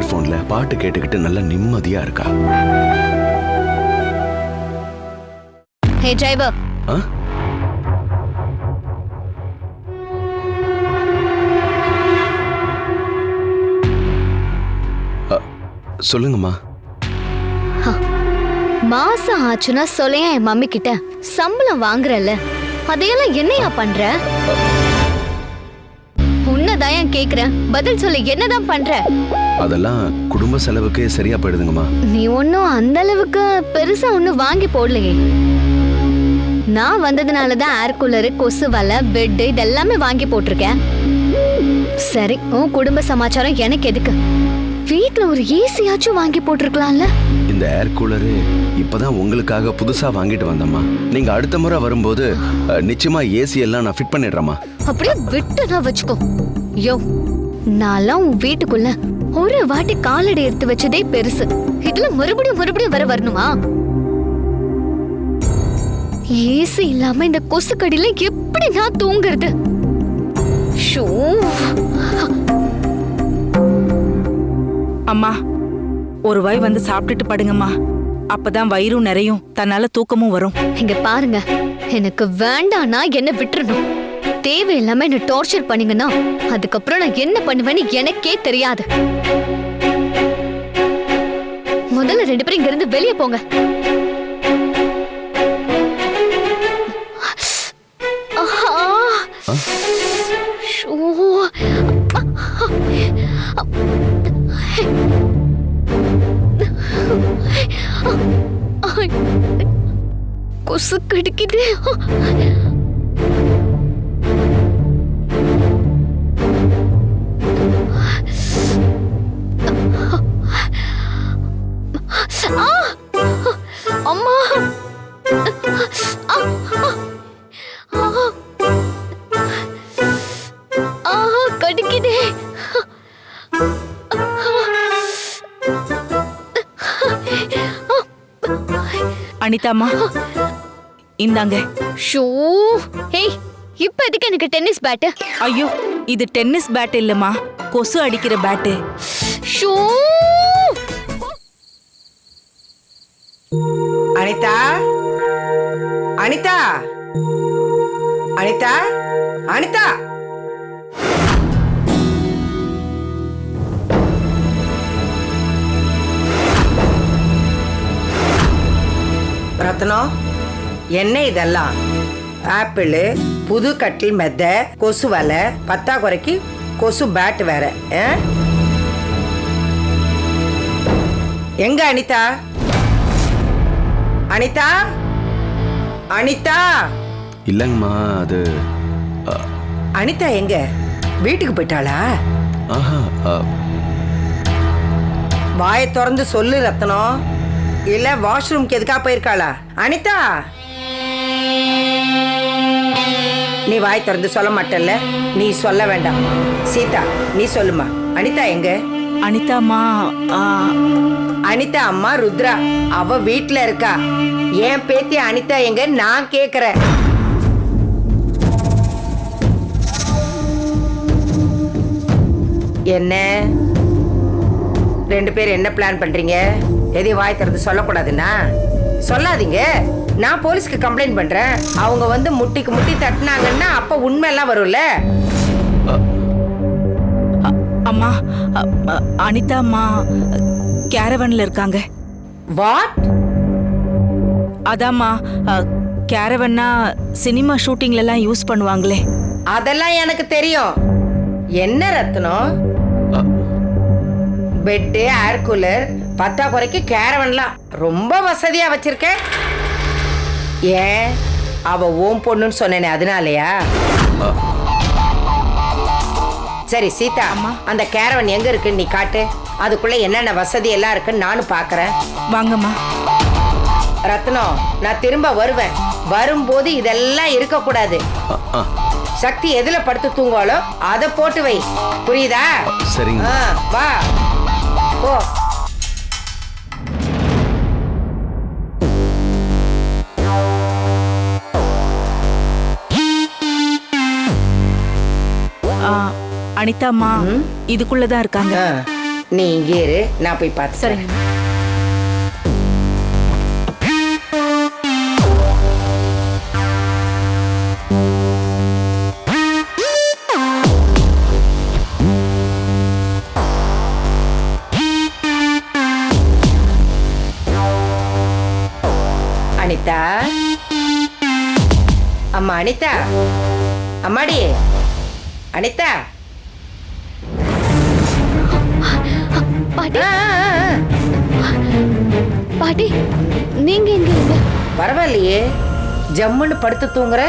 இயர்போன்ல பாட்டு கேட்டுக்கிட்டு நல்லா நிம்மதியா இருக்கா? ஹே டிரைவர் ஆ? அ, சொல்லுங்கம்மா. மாசம் ஆச்சுன்னா சொல்லையா என் மம்மி கிட்ட சம்பளம் வாங்குறல்ல. அதையெல்லாம் என்னையா பண்ற? உன்னதான் கேக்குறேன் பதில் சொல்லு என்னதான் பண்ற? அதெல்லாம் குடும்ப செலவுக்கு சரியா போயிடுதுங்கம்மா. நீ ஒன்னும் அந்த அளவுக்கு பெருசா ஒன்னும் வாங்கி போடலையே. நான் வந்ததுனால தான் ஏர் கூலரு கொசு வலை பெட் இதெல்லாமே வாங்கி போட்டிருக்கேன். சரி உன் குடும்ப சமாச்சாரம் எனக்கு எதுக்கு? வீட்ல ஒரு ஏசியாச்சும் வாங்கி போட்டிருக்கலாம்ல? இந்த ஏர் கூலரு இப்பதான் உங்களுக்காக புதுசா வாங்கிட்டு வந்தம்மா. நீங்க அடுத்த முறை வரும்போது அ, நிச்சயமா ஏசி எல்லாம் நான் ஃபிட் பண்ணிடுறேம்மா. அப்படியே விட்டு நான் வச்சுக்கோ. யோ நான்லாம் உன் வீட்டுக்குள்ள ஒரு வாட்டி காலடி எடுத்து வச்சதே பெருசு. இதுல மறுபடியும் மறுபடியும் வர வரணுமா? ஏசி இல்லாம இந்த கொசு கடியில எப்படி நான் தூங்குறது? ஷோ. அம்மா ஒரு வாய் வந்து சாப்பிட்டுட்டு படுங்கம்மா. அப்பதான் வயிறும் நிறையும் தன்னால தூக்கமும் வரும். இங்க பாருங்க எனக்கு வேண்டானா என்ன விட்டுறணும். தேவையில்லாம என்ன டார்ச்சர் பண்ணீங்கன்னா அதுக்கப்புறம் நான் என்ன பண்ணுவேன்னு எனக்கே தெரியாது. முதல்ல ரெண்டு பேரும் இங்க இருந்து வெளியே போங்க. ஆஹா. கொசு கடிக்குது அனிதாம்மா. இந்தாங்க. ஷோ. ஏய் இப்ப எதுக்கு எனக்கு டென்னிஸ் பேட்டு? ஐயோ இது டென்னிஸ் பேட் இல்லம்மா. கொசு அடிக்கிற பேட்டு. ஷோ. அனிதா? அனிதா? அனிதா? அனிதா? ரத்னம் என்ன இதெல்லாம். ஆப்பிள் புது கட்டில் மெத்த கொசு வலை பத்தாக்குறைக்கு கொசு பேட் வேற? எங்க அனிதா? அனிதா? அனிதா? இல்லைங்கம்மா அது அனிதா எங்க? வீட்டுக்கு போயிட்டாளா? ஆஹா வாயை திறந்து சொல்லு ரத்னம் இல்ல வாஷ்ரூம்க்கு எதுக்கா போயிருக்காளா? அனிதா! நீ வாய் திறந்து சொல்ல மாட்டல்ல நீ சொல்ல வேண்டாம். சீதா நீ சொல்லுமா. அனிதா எங்க? அனிதாம்மா ஆ, அனிதா அம்மா ருத்ரா அவ வீட்ல இருக்கா. என் பேத்தி அனிதா எங்க? நான் கேக்குறேன். என்ன? ரெண்டு பேரும் என்ன பிளான் பண்றீங்க? எதையும் வாய் திறந்து சொல்லக்கூடாதுன்னா? சொல்லாதீங்க. நான் போலீஸ்க்கு கம்ப்ளைண்ட் பண்றேன். அவங்க வந்து முட்டிக்கு முட்டி தட்டினாங்கன்னா அப்ப உண்மை எல்லாம் வரும்ல அம்மா அ- அ- அனிதாம்மா கேரவன்ல இருக்காங்க. வாட்? அதாம்மா கேரவன்னா சினிமா ஷூட்டிங்ல எல்லாம் யூஸ் பண்ணுவாங்களே. அதெல்லாம் எனக்கு தெரியும். என்ன ரத்னம்? பெட்டு ஏர் கூலர் பத்தா குறைக்கு கேரவன்லாம் ரொம்ப வசதியா வச்சிருக்க. ஏன் அவ ஓம் பொண்ணுன்னு சொன்னேனே அதனாலயா? சரி சீதா அம்மா. அந்த கேரவன் எங்க இருக்குன்னு நீ காட்டு. அதுக்குள்ள என்னென்ன வசதி எல்லாம் இருக்குன்னு நானும் பாக்குறேன். வாங்கம்மா. ரத்னம் நான் திரும்ப வருவேன். வரும்போது இதெல்லாம் இருக்கக்கூடாது. சக்தி எதுல படுத்து தூங்குவாளோ அதை போட்டு வை. புரியுதா? சரிங்க. ஆ, வா. போ. ஆ, அனிதாம்மா இதுக்குள்ளதான் இருக்காங்க. நீ இங்கே இரு நான் போய் பார்த்து சரிங்க அனிதா? அம்மா அனிதா? அம்மாடி? அனிதா? பாட்டி. பாட்டி நீங்க எங்க இருங்க பரவாயில்லையே. ஜம்முன்னு படுத்து தூங்குற?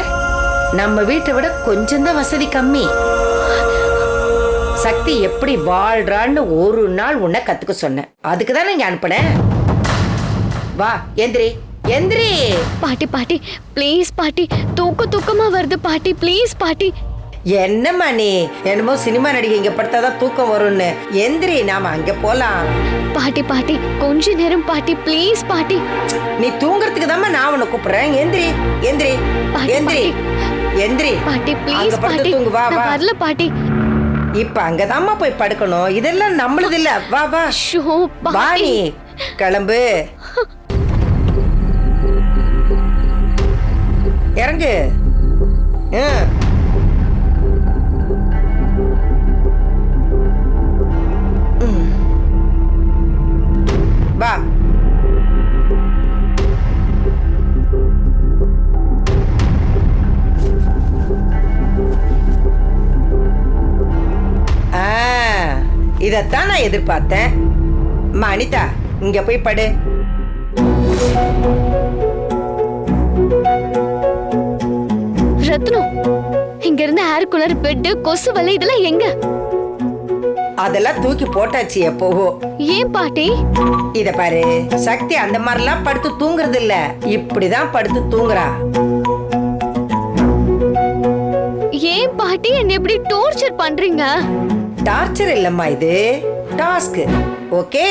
நம்ம வீட்டை விட கொஞ்சம் தான் வசதி கம்மி. சக்தி எப்படி வாழ்றான்னு ஒரு நாள் உன்னை கத்துக்க சொன்னேன். அதுக்கு தான் இங்க அனுப்புனேன். வா எந்திரி. எந்திரி. பாட்டி பாட்டி ப்ளீஸ் பாட்டி. தூக்க தூக்கமா வருது பாட்டி. ப்ளீஸ் பாட்டி. என்னம்மா நீ என்னமோ சினிமா நடிகை இங்க படுத்தாதான் தூக்கம் வரும்னு. எந்திரி நாம அங்க போலாம். பாட்டி பாட்டி கொஞ்ச நேரம் பாட்டி ப்ளீஸ் பாட்டி. நீ தூங்குறதுக்கு தான் நான் உன்னை கூப்பிடுறேன். எந்திரி எந்திரி பாட்டி, எந்திரி எந்திரி. பாட்டி அங்க ப்ளீஸ் படுத்து பாட்டி. தூங்கு வா நான் வா. வரல பாட்டி. இப்ப அங்கதாம்மா போய் படுக்கணும். இதெல்லாம் நம்மளது இல்ல. வா வா. ஷோ வா பாட்டி நீ. கிளம்பு. இறங்கு. ஆ. வா. இதைத்தான் நான் எதிர்பார்த்தேன். அம்மா, அனிதா இங்க போய் படு. ரத்னம் இங்க இருந்து ஏர் கூலர் பெட் கொசு வலை இதெல்லாம் எங்க? அதெல்லாம் தூக்கி போட்டாச்சு எப்போவோ. ஏன் பாட்டி? இத பாரு சக்தி அந்த மாதிரிலாம் படுத்து தூங்குறது இல்ல. இப்படிதான் படுத்து தூங்குறா. ஏன் பாட்டி? என்ன இப்படி டார்ச்சர் பண்றீங்க? டார்ச்சர் இல்லம்மா இது. டாஸ்க் ஓகே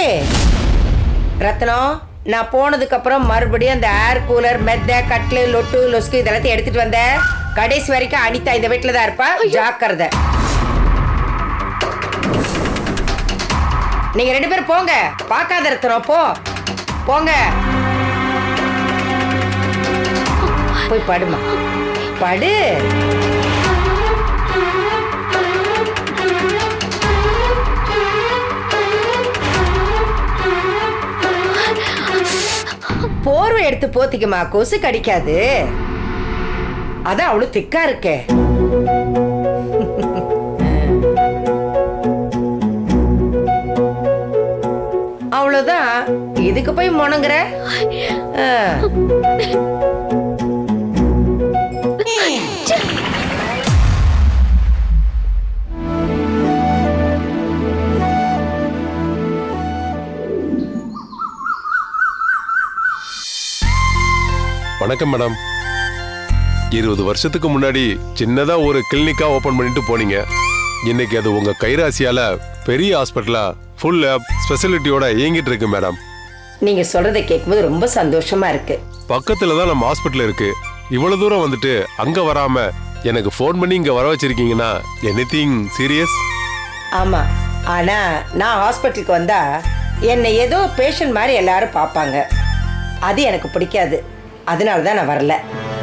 ரத்னம் நான் போனதுக்கு அப்புறம் மறுபடியும் அந்த ஏர் கூலர் மெத்த கட்லு லொட்டு லொஸ்கு இதெல்லாத்தையும் எடுத்துட்டு வந்த. கடைசி வரைக்கும் அனிதா இந்த வீட்டுல தான் இருப்பா ஜாக்கிரதை. நீங்க ரெண்டு பேரும் போங்க. பார்க்காத இருக்கிறோம். போ. போங்க. போய் படுமா. படு. போர்வை எடுத்து போத்திக்குமா. கொசு கடிக்காது. அதான் அவ்வளவு திக்கா இருக்கே. இதுக்கு போய் முணங்குற? வணக்கம் மேடம். இருபது வருஷத்துக்கு முன்னாடி சின்னதா ஒரு கிளினிக்கா ஓபன் பண்ணிட்டு போனீங்க. இன்னைக்கு அது உங்க கைராசியால பெரிய ஹாஸ்பிட்டலா ஃபுல் லேப் ஸ்பெசிலிட்டியோட இயங்கிட்டு இருக்கு மேடம். நீங்க சொல்றதை கேட்கும்போது ரொம்ப சந்தோஷமா இருக்கு. பக்கத்துல தான் நம்ம ஹாஸ்பிட்டல் இருக்கு. இவ்வளவு தூரம் வந்துட்டு அங்க வராம எனக்கு ஃபோன் பண்ணி இங்க வர வச்சிருக்கீங்கன்னா எனிதிங் சீரியஸ் ஆமா. ஆனா நான் ஹாஸ்பிட்டலுக்கு வந்தா என்னை ஏதோ பேஷண்ட் மாதிரி எல்லாரும் பார்ப்பாங்க. அது எனக்கு பிடிக்காது. அதனால தான் நான் வரல.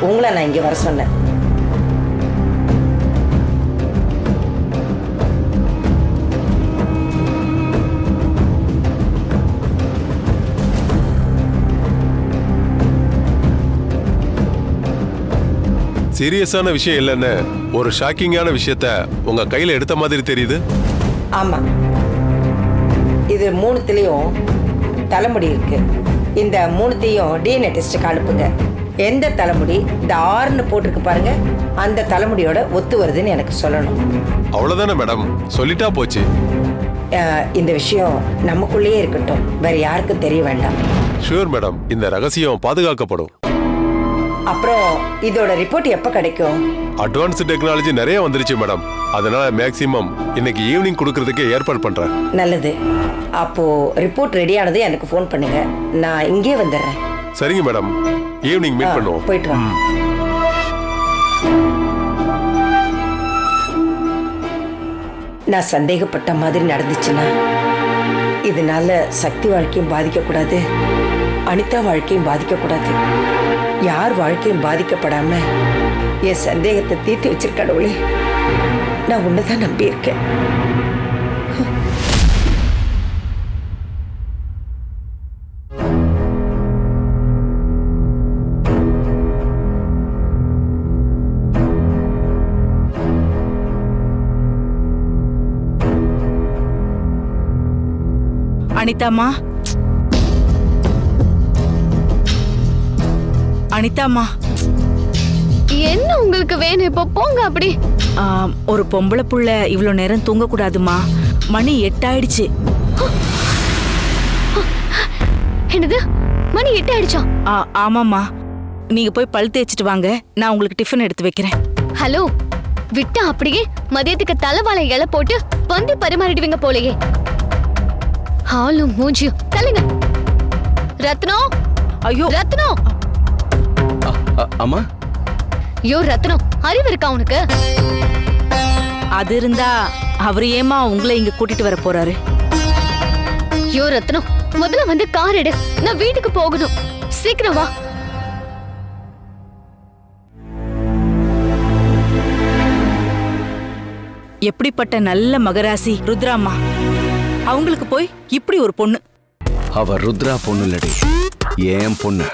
உங்களை நான் இங்கே வர சொன்னேன். சீரியஸான விஷயம் இல்லைன்னு ஒரு ஷாக்கிங்கான விஷயத்த உங்க கையில எடுத்த மாதிரி தெரியுது? ஆமா. இது மூணுத்துலேயும் தலைமுடி இருக்கு. இந்த மூணுத்தையும் டிஎன்ஏ டெஸ்ட்டுக்கு அனுப்புங்க. எந்த தலைமுடி? இந்த ஆறுன்னு போட்டிருக்கு பாருங்க. அந்த தலைமுடியோட ஒத்து வருதுன்னு எனக்கு சொல்லணும். அவ்வளவுதானே மேடம்? சொல்லிட்டா போச்சு. இந்த விஷயம் நமக்குள்ளேயே இருக்கட்டும். வேற யாருக்கும் தெரிய வேண்டாம். Sure madam. இந்த ரகசியம் பாதுகாக்கப்படும். அப்புறம் இதோட ரிப்போர்ட் எப்போ கிடைக்கும்? அட்வான்ஸ் டெக்னாலஜி நிறைய வந்துருச்சு மேடம் அதனால மேக்ஸிமம் இன்னைக்கு ஈவினிங் கொடுக்கறதுக்கு ஏற்பாடு பண்றேன். நல்லது. அப்போ ரிப்போர்ட் ரெடி ஆனது எனக்கு ஃபோன் பண்ணுங்க. நான் இங்கே வந்துடுறேன். சரிங்க மேடம் ஈவினிங் மீட் பண்ணுவோம். போயிட்டு வா ம். நான் சந்தேகப்பட்ட மாதிரி நடந்துச்சுன்னா இதனால சக்தி வாழ்க்கையும் பாதிக்கக்கூடாது. அனிதா வாழ்க்கையும் பாதிக்கக்கூடாது. யார் வாழ்க்கையும் பாதிக்கப்படாம என் சந்தேகத்தை தீர்த்து வச்சிருக்கடவுளே நான் உன்னைதான் நம்பியிருக்கேன். அனிதாமா அனிதாம்மா. என்ன உங்களுக்கு வேணும்? இப்போ போங்க அப்படி. ஒரு பொம்பளை புள்ள இவ்வளோ நேரம் தூங்கக்கூடாதுமா மணி எட்டாயிடுச்சு. என்னது? மணி எட்டு ஆயிடுச்சா ஆ, ஆமாம்மா. நீங்க போய் பல் தேய்ச்சிட்டு வாங்க. நான் உங்களுக்கு டிஃபன் எடுத்து வைக்கிறேன். ஹலோ விட்டா அப்படியே மதியத்துக்கு தலைவாழை இலை போட்டு வந்து பரிமாறிடுவீங்க போலயே. ஆளும் மூஞ்சியும். தள்ளுங்க. ரத்னம் ஐயோ. ரத்னம் அம்மா? யோ ரத்னம் அறிவு இருக்கா உனக்கு? அது இருந்தா அவர் ஏமா உங்களை இங்க கூட்டிட்டு வர போறாரு? யோ ரத்னம் முதல்ல வந்து கார் எடு. நான் வீட்டுக்கு போகணும். சீக்கிரம் வா. எப்படிப்பட்ட நல்ல மகராசி ருத்ராம்மா? அவங்களுக்கு போய் இப்படி ஒரு பொண்ணு. அவ ருத்ரா பொண்ணு இல்லடி ஏன் பொண்ணு?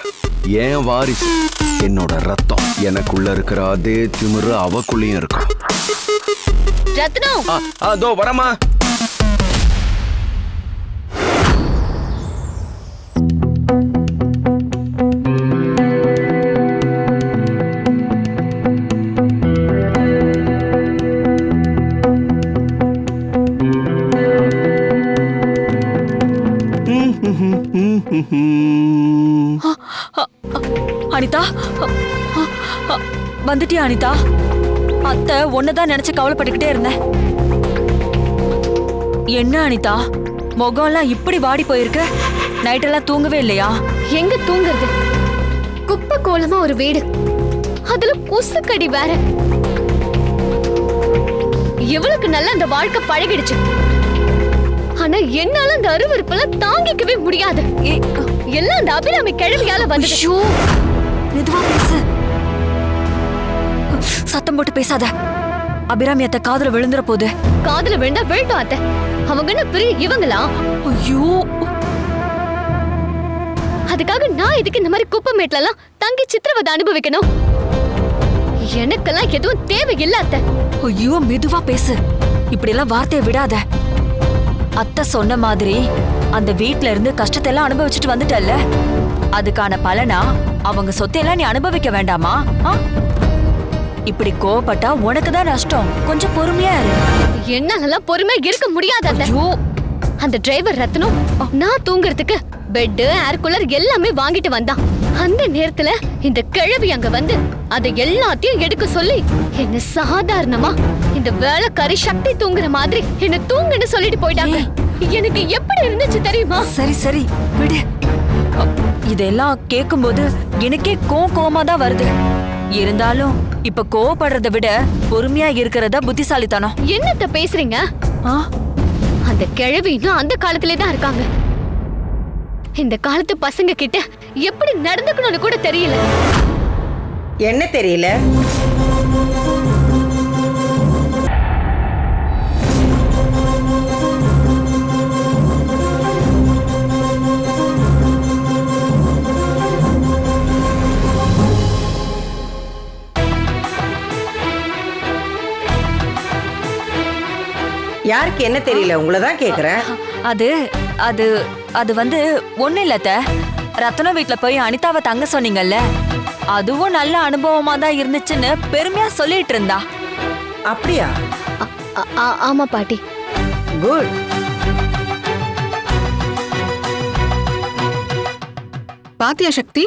ஏன் வாரிசு? என்னோட ரத்தம் எனக்குள்ள இருக்கிற அதே திமிரு அவக்குள்ளேயும் இருக்கும் ரத்னம்! ஆ, அதோ வரமா அனிதா? வந்துட்டியா அனிதா? அத்தை ஒன்னதான் நினைச்சு கவலைப்பட்டுக்கிட்டே இருந்தேன். என்ன அனிதா? முகம்லாம் இப்படி வாடி போயிருக்கு? நைட்டெல்லாம் தூங்கவே இல்லையா? எங்க தூங்குறது? குப்பை கோலமா ஒரு வீடு. அதுல கொசுக்கடி வேற. இவளுக்கு நல்ல அந்த வாழ்க்கை பழகிடுச்சு. ஆனா என்னால அந்த அருவருப்பெல்லாம் தாங்கிக்கவே முடியாது. எல்லாம் அந்த அபிராமி கிழவியால வந்து மெதுவா பேசு. சத்தம் போட்டு பேசாத. அபிராமி அத்தை காதுல விழுந்துற போகுது காதுல விழுந்தா விழுட்டும் அத்தை. அவங்க என்ன பெரிய இவங்களா? ஐயோ. அதுக்காக நான் இதுக்கு இந்த மாதிரி குப்பை எல்லாம் தங்கி சித்திரவதை அனுபவிக்கணும்? எனக்கெல்லாம் எதுவும் தேவையில்லை அத்தை. ஐயோ மெதுவா பேசு. இப்படி எல்லாம் வார்த்தையை விடாத. அத்தை சொன்ன மாதிரி அந்த வீட்ல இருந்து கஷ்டத்தை எல்லாம் அனுபவிச்சுட்டு வந்துட்டல்ல. அதுக்கான பலனா அவங்க சொத்தையெல்லாம் நீ அனுபவிக்க வேண்டாமா? இப்படி கோவப்பட்டா உனக்கு தான் நஷ்டம். கொஞ்சம் பொறுமையா இரு. என்னாலலாம் பொறுமையா இருக்க முடியாது அத்தை. அந்த டிரைவர் ரத்னம் நான் தூங்குறதுக்கு பெட் ஏர் கூலர் எல்லாமே வாங்கிட்டு வந்தான். அந்த நேரத்துல இந்த கிழவி அங்க வந்து அதை எல்லாத்தையும் எடுக்க சொல்லி என்ன சாதாரணமா இந்த வேலைக்காரி சக்தி தூங்குற மாதிரி என்ன தூங்குன்னு சொல்லிட்டு போயிட்டாங்க. எனக்கு எப்படி இருந்துச்சு தெரியுமா? சரி சரி விடு. இதெல்லாம் கேக்கும்போது எனக்கே கோவம் கோவமா தான் வருது. இருந்தாலும் இப்ப கோவப்படுறதை விட பொறுமையா இருக்கிறதா புத்திசாலித்தனம். என்னத்த பேசுறீங்க? ஆ? அந்த கிழவி இன்னும் அந்த காலத்திலே தான் இருக்காங்க. இந்த காலத்து பசங்க கிட்ட எப்படி நடந்துக்கணும்னு கூட தெரியல. என்ன தெரியல? யாருக்கு என்ன தெரியல? உங்களை தான் கேக்குறேன். அது அது அது வந்து ஒண்ணு இல்லத்த ரத்ன வீட்ல போய் அனிதாவை தங்க சொன்னீங்கல்ல? அதுவும் நல்ல அனுபவமா தான் இருந்துச்சுன்னு பெருமையா சொல்லிட்டு இருந்தா. அப்படியா? ஆமா பாட்டி. குட் பாத்தியா சக்தி?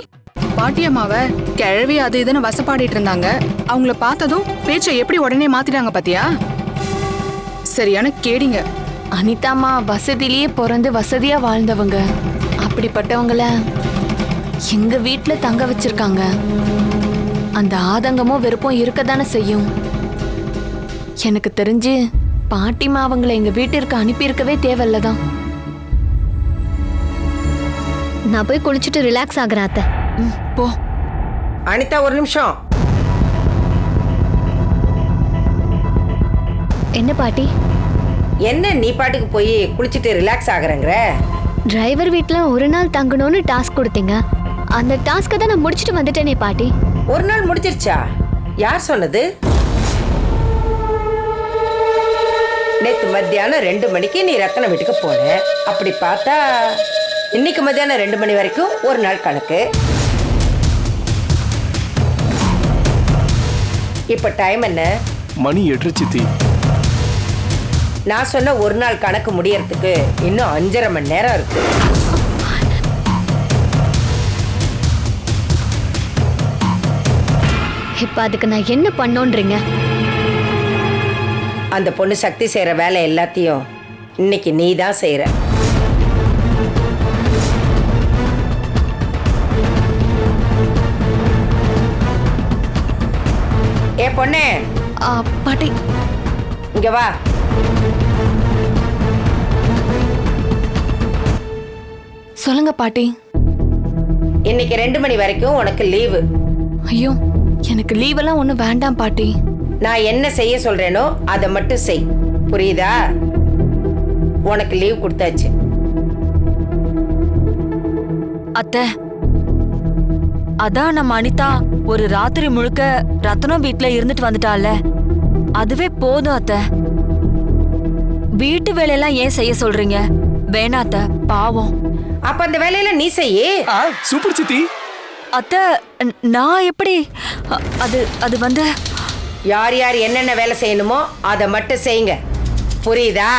பாட்டியம்மாவ கிழவி அது இதுன்னு வசப்பாடிட்டு இருந்தாங்க. அவங்கள பார்த்ததும் பேச்சை எப்படி உடனே மாத்திட்டாங்க பாத்தியா? சரியான கேடிங்க. அனிதாம்மா வசதியிலேயே பிறந்து வசதியா வாழ்ந்தவங்க. அப்படிப்பட்டவங்கள எங்க வீட்ல தங்க வச்சிருக்காங்க. அந்த ஆதங்கமும் வெறுப்பும் இருக்கத்தானே செய்யும். எனக்கு தெரிஞ்சு பாட்டிமா அவங்கள எங்க வீட்டிற்கு அனுப்பியிருக்கவே தேவையில்லதான். நான் போய் குளிச்சுட்டு ரிலாக்ஸ் ஆகுறேன் அத்தை. ம், போ. அனிதா ஒரு நிமிஷம். என்ன பாட்டி? என்ன நீ பாட்டுக்கு போய் குளிச்சுட்டு ரிலாக்ஸ் ஆகுறேங்கிற? டிரைவர் வீட்ல ஒரு நாள் தங்கணும்னு டாஸ்க் கொடுத்தீங்க. அந்த டாஸ்க்கை தான் நான் முடிச்சுட்டு வந்துட்டேனே பாட்டி. ஒரு நாள் முடிஞ்சிருச்சா? யார் சொன்னது? நேத்து மத்தியானம் ரெண்டு மணிக்கு நீ ரத்தன வீட்டுக்கு போன. அப்படி பார்த்தா இன்னைக்கு மத்தியானம் ரெண்டு மணி வரைக்கும் ஒரு நாள் கணக்கு. இப்ப டைம் என்ன? மணி எட்டு சித்தி நான் சொன்ன ஒரு நாள் கணக்கு முடியறதுக்கு இன்னும் அஞ்சரை மணி நேரம் இருக்கு. இப்ப அதுக்கு நான் என்ன பண்ணோன்றீங்க? அந்த பொண்ணு சக்தி செய்யற வேலை எல்லாத்தையும் இன்னைக்கு நீ தான் செய்யற. ஏ பொண்ணே. பாட்டி. இங்க வா. சொல்லுங்க பாட்டி. இன்னைக்கு ரெண்டு மணி வரைக்கும் உனக்கு லீவு. ஐயோ எனக்கு லீவ் எல்லாம் ஒன்றும் வேண்டாம் பாட்டி. நான் என்ன செய்ய சொல்றேனோ அதை மட்டும் செய். புரியுதா? உனக்கு லீவ் கொடுத்தாச்சு. அத்தை அதான் நம்ம அனிதா ஒரு ராத்திரி முழுக்க ரத்னம் வீட்ல இருந்துட்டு வந்துட்டால அதுவே போதும் அத்தை. வீட்டு வேலையெல்லாம் ஏன் செய்ய சொல்றீங்க? வேணா அத்தை பாவம். அப்ப அந்த வேலையில நீ செய்யி? ஆ சூப்பர் சித்தி. அத்தை நான் எப்படி? அது அது வந்து யார் யார் என்னென்ன வேலை செய்யணுமோ அதை மட்டும் செய்யுங்க. புரியுதா?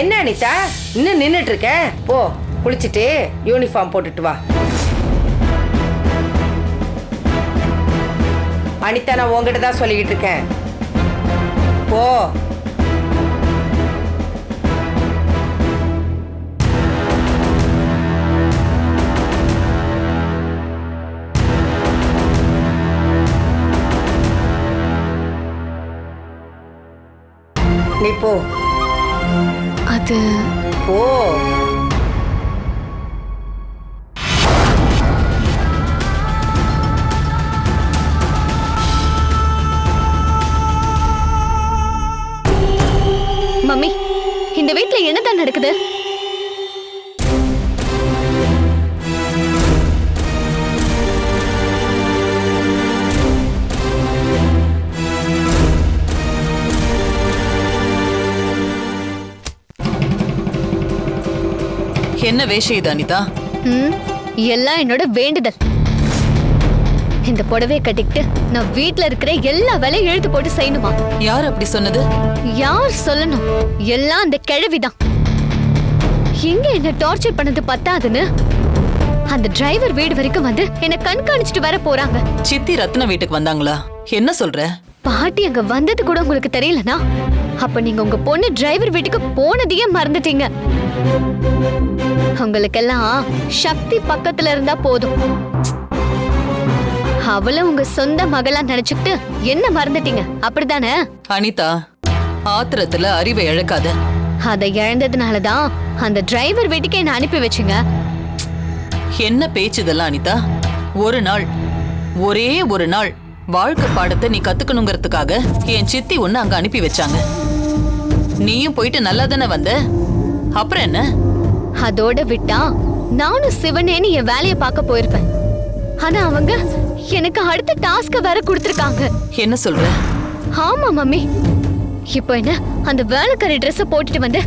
என்ன அனிதா? இன்னும் நின்னுட்டு இருக்க? போ குளிச்சுட்டு யூனிஃபார்ம் போட்டுட்டு வா. அனிதா நான் உங்ககிட்ட தான் சொல்லிக்கிட்டு இருக்கேன். போ. நீ போ. அது போ. மம்மி இந்த வீட்ல என்னதான் நடக்குது? என்ன வேஷம் இது அனிதா? எல்லாம் என்னோட வேண்டுதல். இந்த புடவைய கட்டிக்கிட்டு நான் வீட்ல இருக்கிற எல்லா வேலையும் இழுத்து போட்டு செய்யணுமா? யார் அப்படி சொன்னது? யார் சொல்லணும்? எல்லாம் அந்த கிழவிதான். எங்க என்ன டார்ச்சர் பண்ணது பத்தாதுன்னு? அந்த டிரைவர் வீடு வரைக்கும் வந்து என்ன கண்காணிச்சிட்டு வர போறாங்க. சித்தி ரத்ன வீட்டுக்கு வந்தாங்களா? என்ன சொல்ற? பாட்டி அங்க வந்தது கூட உங்களுக்கு தெரியலனா? அப்ப நீங்க உங்க பொண்ணு டிரைவர் வீட்டுக்கு போனதையே மறந்துட்டீங்க. உங்களுக்கெல்லாம் சக்தி பக்கத்துல இருந்தா போதும். அவள உங்க சொந்த மகளா நினைச்சுக்கிட்டு என்ன மறந்துட்டீங்க? அப்படிதானே அனிதா ஆத்திரத்துல அறிவை இழக்காத. அதை இழந்ததுனாலதான் அந்த டிரைவர் வீட்டுக்கு என்ன அனுப்பி வச்சுங்க. என்ன பேச்சு இதெல்லாம் அனிதா? ஒரு நாள் ஒரே ஒரு நாள் வாழ்க்கை பாடத்தை நீ கத்துக்கணுங்கிறதுக்காக என் சித்தி ஒன்னு அங்க அனுப்பி வச்சாங்க. நீயும் போயிட்டு நல்லா தானே வந்த? அப்புறம் என்ன? அதோட விட்டா நானும் சிவனேன்னு என் வேலையை பார்க்க போயிருப்பேன். ஆனா அவங்க எனக்கு அடுத்த டாஸ்க வேற கொடுத்திருக்காங்க. என்ன சொல்ற? ஆமா மம்மி. இப்போ என்ன? அந்த வேலைக்காரி Dress போட்டுட்டு வந்து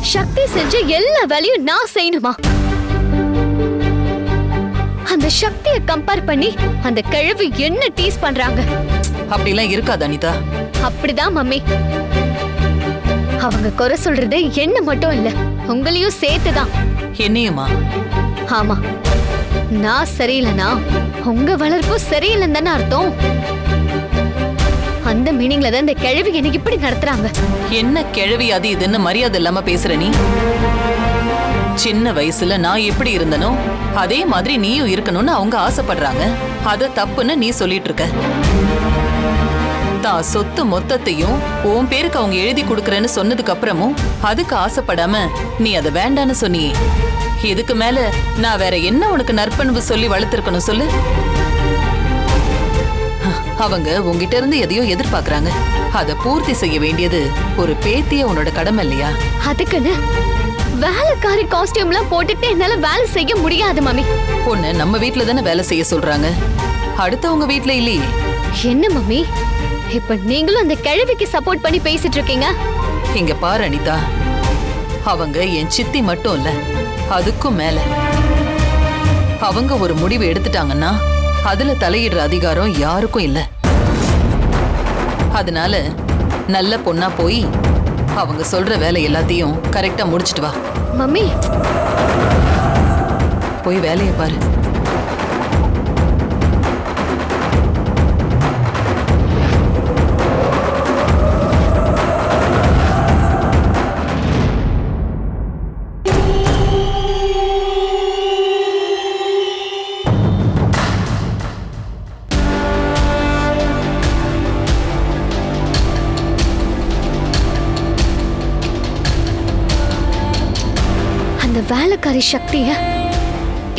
சக்தி செஞ்ச எல்லா வேலையும் நான் செய்யணுமா? அந்த சக்தியை கம்பேர் பண்ணி அந்த கிழவி என்ன டீஸ் பண்றாங்க? அப்படிலாம் இருக்காது அனிதா. அப்படிதான் மம்மி. அவங்க குறை சொல்றது என்ன மட்டும் இல்ல உங்களையும் சேர்த்துதான். என்னையுமா? ஆமா. நான் சரியில்லைனா உங்க வளர்ப்பு சரியில்லைன்னு தானே அர்த்தம்? அந்த மீனிங்ல தான் இந்த கிழவி எனக்கு இப்படி நடத்துறாங்க. என்ன கிழவி அது இதுன்னு மரியாதை இல்லாம பேசுற நீ? சின்ன வயசுல நான் எப்படி இருந்தனோ அதே மாதிரி நீயும் இருக்கணும்னு அவங்க ஆசைப்படுறாங்க. அத தப்புன்னு நீ சொல்லிட்டு இருக்க. தான் சொத்து மொத்தத்தையும் உன் பேருக்கு அவங்க எழுதி கொடுக்கறேன்னு சொன்னதுக்கு அப்புறமும் அதுக்கு ஆசைப்படாம நீ அதை வேண்டான்னு சொன்னியே. இதுக்கு மேல நான் வேற என்ன உனக்கு நற்பண்பு சொல்லி வளர்த்திருக்கணும் சொல்லு? அவங்க உன்கிட்ட இருந்து எதையோ எதிர்பார்க்கறாங்க. அதை பூர்த்தி செய்ய வேண்டியது ஒரு பேத்திய உன்னோட கடமை இல்லையா? அதுக்குன்னு வேலைக்காரி காஸ்டியூம்லாம் போட்டுட்டு என்னால வேலை செய்ய முடியாது மம்மி பொண்ணு நம்ம வீட்ல தானே வேலை செய்ய சொல்றாங்க. அடுத்தவங்க வீட்ல இல்லையே. என்ன மம்மி இப்ப நீங்களும் அந்த கிழவிக்கு சப்போர்ட் பண்ணி பேசிட்டு இருக்கீங்க இங்க பாரு அனிதா. அவங்க என் சித்தி மட்டும் இல்ல அதுக்கும் மேல. அவங்க ஒரு முடிவு எடுத்துட்டாங்கன்னா அதுல தலையிடுற அதிகாரம் யாருக்கும் இல்ல. அதனால நல்ல பொண்ணா போய் அவங்க சொல்ற வேலை எல்லாத்தையும் கரெக்டா முடிச்சிட்டு வா. மம்மி. போய் வேலையை பாரு. மாதிரி சக்திய?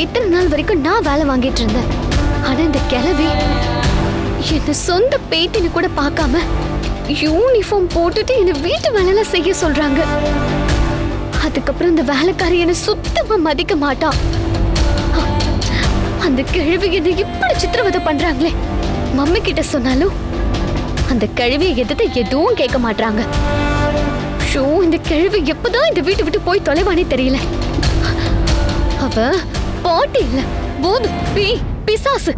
இத்தனை நாள் வரைக்கும் நான் வேலை வாங்கிட்டு இருந்தேன். ஆனா இந்த கிளவி என்ன சொந்த பேட்டின்னு கூட பார்க்காம யூனிஃபார்ம் போட்டுட்டு என்ன வீட்டு வேலையெல்லாம் செய்ய சொல்றாங்க. அதுக்கப்புறம் இந்த வேலைக்காரி என்ன சுத்தமா மதிக்க மாட்டான். அந்த கிழவி என்ன இப்படி சித்திரவதை பண்றாங்களே. மம்மி கிட்ட சொன்னாலும் அந்த கிழவியை எதிர்த்து எதுவும் கேட்க மாட்டாங்க ஷோ இந்த கிழவி எப்பதான் இந்த வீட்டை விட்டு போய் தொலைவானே தெரியல. அவ பாட்டி இல்ல. பூது பி பிசாசு.